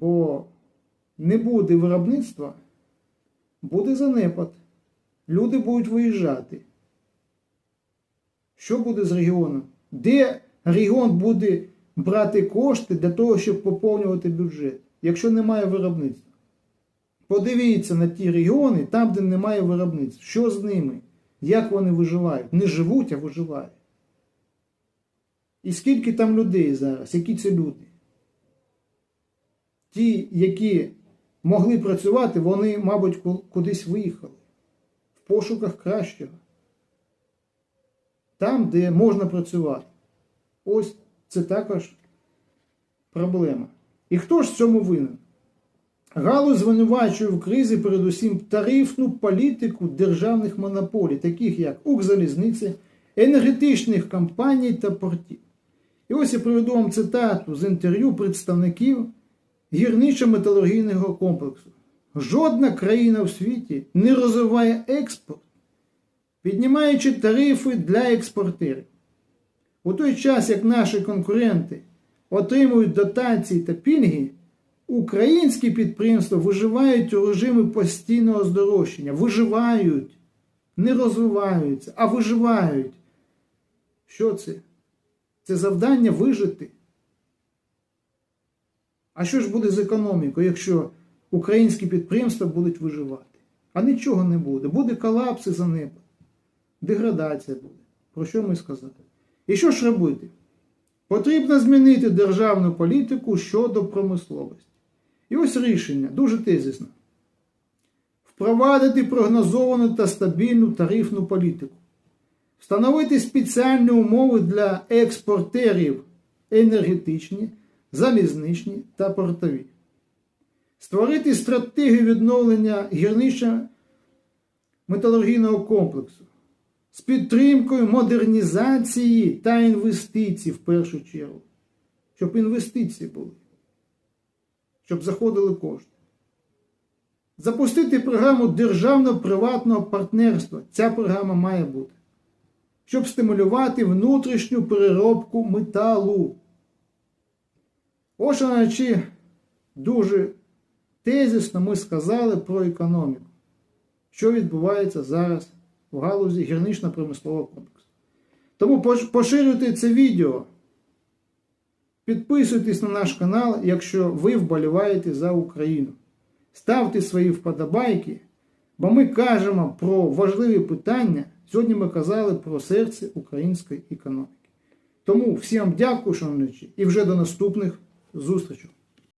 Бо не буде виробництва, буде занепад. Люди будуть виїжджати. Що буде з регіоном? Де регіон буде брати кошти для того, щоб поповнювати бюджет, якщо немає виробництва? Подивіться на ті регіони, там, де немає виробництва. Що з ними? Як вони виживають? Не живуть, а виживають. І скільки там людей зараз? Які це люди? Ті, які могли працювати, вони, мабуть, кудись виїхали в пошуках кращого. Там, де можна працювати. Ось це також проблема. І хто ж в цьому винен? Галузь звинувачує в кризі передусім тарифну політику державних монополій, таких як Укрзалізниці, енергетичних компаній та портів. І ось я приведу вам цитату з інтерв'ю представників гірничо-металургійного комплексу. Жодна країна в світі не розвиває експорт, піднімаючи тарифи для експортерів. У той час, як наші конкуренти отримують дотації та пільги, українські підприємства виживають у режимі постійного здорожчання. Виживають, не розвиваються, а виживають. Що це? Це завдання вижити. А що ж буде з економікою, якщо українські підприємства будуть виживати? А нічого не буде. Буде колапс і занепад. Деградація буде. Про що ми сказали? І що ж робити? Потрібно змінити державну політику щодо промисловості. І ось рішення дуже тезисно. Впровадити прогнозовану та стабільну тарифну політику. Встановити спеціальні умови для експортерів енергетичні, залізничні та портові. Створити стратегію відновлення гірничо-металургійного комплексу з підтримкою модернізації та інвестицій в першу чергу. Щоб інвестиції були, щоб заходили кошти. Запустити програму державно-приватного партнерства. Ця програма має бути. Щоб стимулювати внутрішню переробку металу. Наче дуже тезисно ми сказали про економіку. Що відбувається зараз в галузі гірнично-промислового комплексу. Тому поширюйте це відео. Підписуйтесь на наш канал, якщо ви вболіваєте за Україну. Ставте свої вподобайки, бо ми кажемо про важливі питання. Сьогодні ми казали про серце української економіки. Тому всім дякую, шановні, і вже до наступних зустрічей.